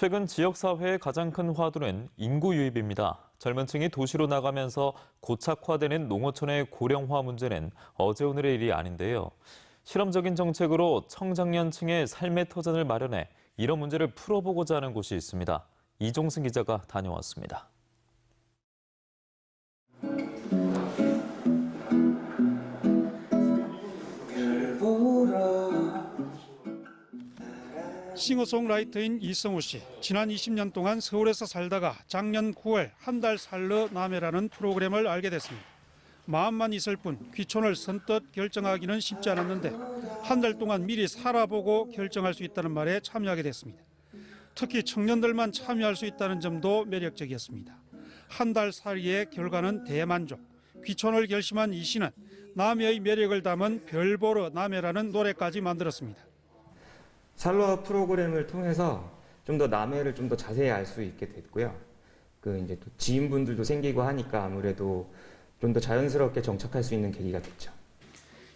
최근 지역사회의 가장 큰 화두는 인구 유입입니다. 젊은 층이 도시로 나가면서 고착화되는 농어촌의 고령화 문제는 어제 오늘의 일이 아닌데요. 실험적인 정책으로 청장년층의 삶의 터전을 마련해 이런 문제를 풀어보고자 하는 곳이 있습니다. 이종승 기자가 다녀왔습니다. 싱어송라이터인 이성우 씨. 지난 20년 동안 서울에서 살다가 작년 9월 한 달 살러 남해라는 프로그램을 알게 됐습니다. 마음만 있을 뿐 귀촌을 선뜻 결정하기는 쉽지 않았는데 한 달 동안 미리 살아보고 결정할 수 있다는 말에 참여하게 됐습니다. 특히 청년들만 참여할 수 있다는 점도 매력적이었습니다. 한 달 살이의 결과는 대만족. 귀촌을 결심한 이 씨는 남해의 매력을 담은 별보러 남해라는 노래까지 만들었습니다. 살로아 프로그램을 통해서 좀 더 남해를 좀 더 자세히 알 수 있게 됐고요. 그 이제 또 지인분들도 생기고 하니까 아무래도 좀 더 자연스럽게 정착할 수 있는 계기가 됐죠.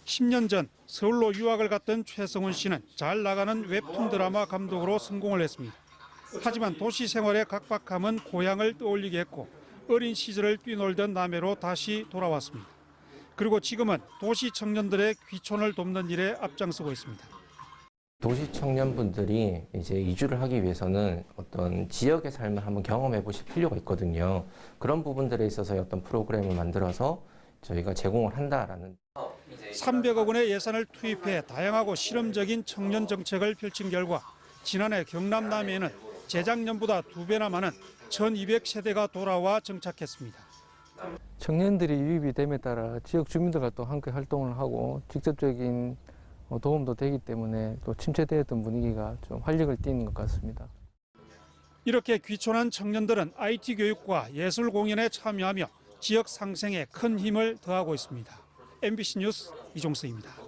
10년 전 서울로 유학을 갔던 최성훈 씨는 잘 나가는 웹툰 드라마 감독으로 성공을 했습니다. 하지만 도시 생활의 각박함은 고향을 떠올리게 했고 어린 시절을 뛰놀던 남해로 다시 돌아왔습니다. 그리고 지금은 도시 청년들의 귀촌을 돕는 일에 앞장서고 있습니다. 도시 청년분들이 이제 이주를 하기 위해서는 어떤 지역의 삶을 한번 경험해 보실 필요가 있거든요. 그런 부분들에 있어서 어떤 프로그램을 만들어서 저희가 제공을 한다라는 300억 원의 예산을 투입해 다양하고 실험적인 청년 정책을 펼친 결과 지난해 경남 남해에는 재작년보다 두 배나 많은 1,200세대가 돌아와 정착했습니다. 청년들이 유입이 됨에 따라 지역 주민들과 또 함께 활동을 하고 직접적인 어, 도움도 되기 때문에 또 침체되었던 분위기가 좀 활력을 띠는 것 같습니다. 이렇게 귀촌한 청년들은 IT 교육과 예술 공연에 참여하며 지역 상생에 큰 힘을 더하고 있습니다. MBC 뉴스 이종서입니다.